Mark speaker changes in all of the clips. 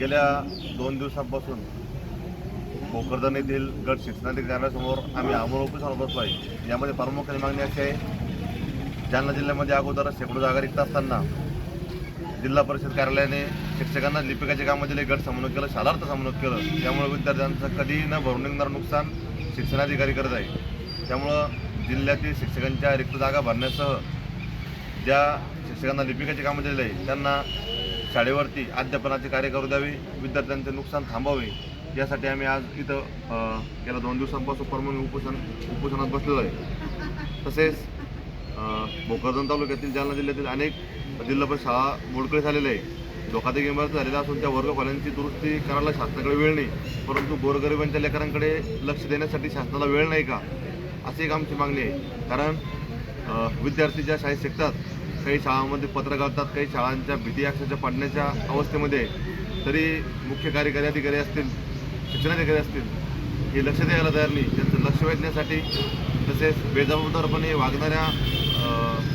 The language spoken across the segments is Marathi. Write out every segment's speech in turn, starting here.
Speaker 1: गेल्या दोन दिवसांपासून भोकरदन येथील गट शिक्षणाधिक शिक्षणाधिकाऱ्यांसमोर आम्ही आमोर उपोषणाला बसलो आहे. यामध्ये प्रामुख्याने मागणी अशी आहे जालना जिल्ह्यामध्ये अगोदर शेकडो जागा रिक्त असताना जिल्हा परिषद कार्यालयाने शिक्षकांना लिपिकाच्या दिले गट समन्वय केलं शालार्थ समन्वय केलं. त्यामुळे विद्यार्थ्यांचं कधी न भरून निघणारं नुकसान शिक्षणाधिकारी करत आहे. त्यामुळं जिल्ह्यातील शिक्षकांच्या रिक्त जागा भरण्यासह ज्या शिक्षकांना लिपिकाचे कामं दिलेले आहे त्यांना शाळेवरती अध्यापनाचे कार्य करू द्यावे विद्यार्थ्यांचे नुकसान थांबावे यासाठी आम्ही आज इथं गेल्या दोन दिवसांपासून परमनंट उपोषण उपोषणात बसलेलो आहे. तसेच भोकरदन तालुक्यातील जालना जिल्ह्यातील अनेक जिल्हा परिषद शाळा मोडकळी झालेले आहे धोकादायक इमारत झालेला असून त्या वर्गखोल्यांची दुरुस्ती करायला शासनाकडे वेळ नाही. परंतु गोरगरिबांच्या लेकरांकडे लक्ष देण्यासाठी शासनाला वेळ नाही का? अशी एक आमची मागणी आहे. कारण विद्यार्थी ज्या शाळेत शिकतात काही शाळांमध्ये पत्र घालतात काही शाळांच्या भीती अक्षरशः पडण्याच्या अवस्थेमध्ये तरी मुख्य कार्यकारी अधिकारी असतील शिक्षणाधिकारी असतील हे लक्ष द्यायला तयार नाही. त्यांचं लक्ष वेधण्यासाठी तसेच बेजबाबदारपणे वागणाऱ्या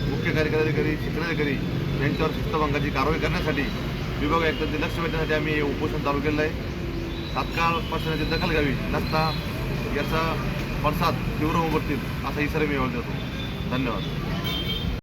Speaker 1: मुख्य कार्यकारी अधिकारी शिक्षणाधिकारी यांच्यावर शिस्तभंगाची कारवाई करण्यासाठी विभाग आयुक्तांचे लक्ष वेधण्यासाठी आम्ही हे उपोषण चालू केलं आहे. तात्काळ प्रश्नाची दखल घ्यावी नसता याचा पडसाद तीव्र उमटतील असा इशारा मी देतो. धन्यवाद.